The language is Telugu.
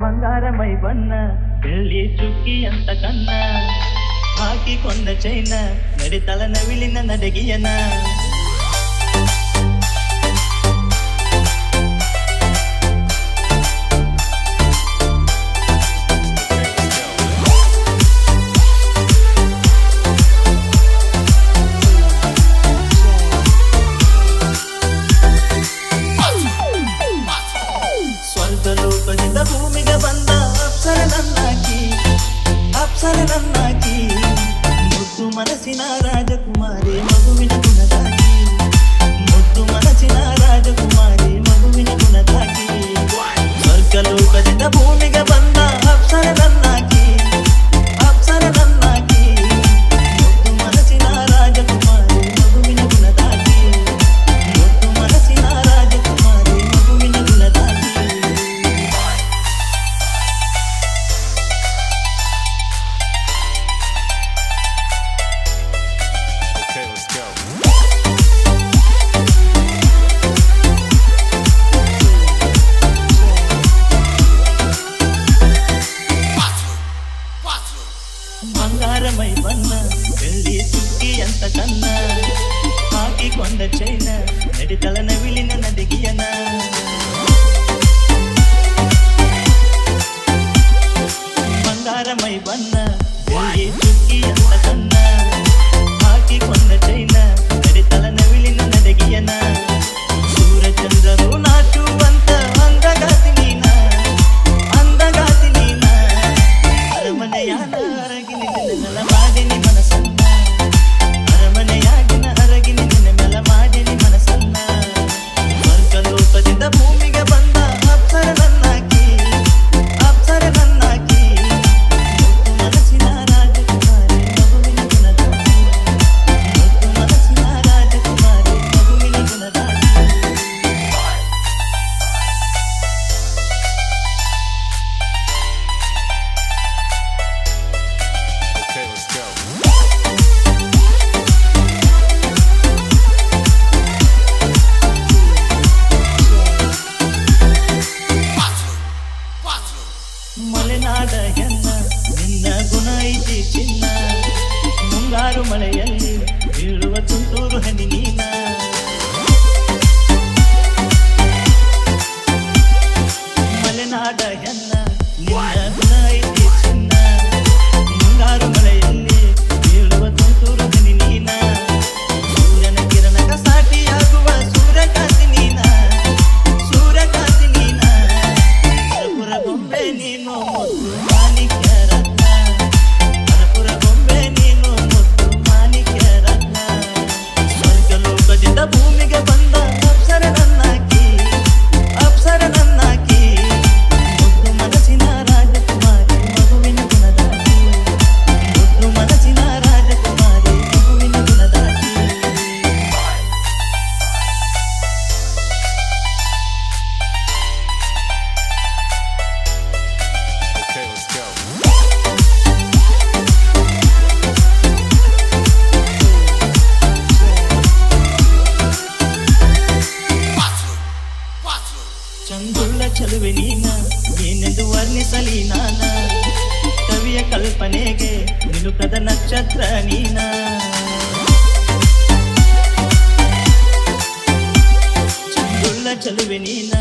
బంగారమై వన్న పెళ్ళి చుక్కి అంత కన్నా ಹಾಕಿಕೊಂಡ ಚೈನ ನಡಿತಲ ನವಿಲಿನ ನಡಗಿಯನ రాజకుమారి మగువిన గుణదాకి ముద్దు మనచిన రాజకుమారి మగువిన గుణదాకి స్వర్గలోకజిత భూమి ಮಳೆಯಲ್ಲಿ ಚಲುವೆ ನೀನ ಏನೆಂದು ವರ್ಣಿಸಲಿ ನಾನ ಕವಿಯ ಕಲ್ಪನೆಗೆ ನಿಲುಕದ ನಕ್ಷತ್ರ ನೀನ ಚಂದುಳ್ಳ ಚಲುವೆ ನೀನ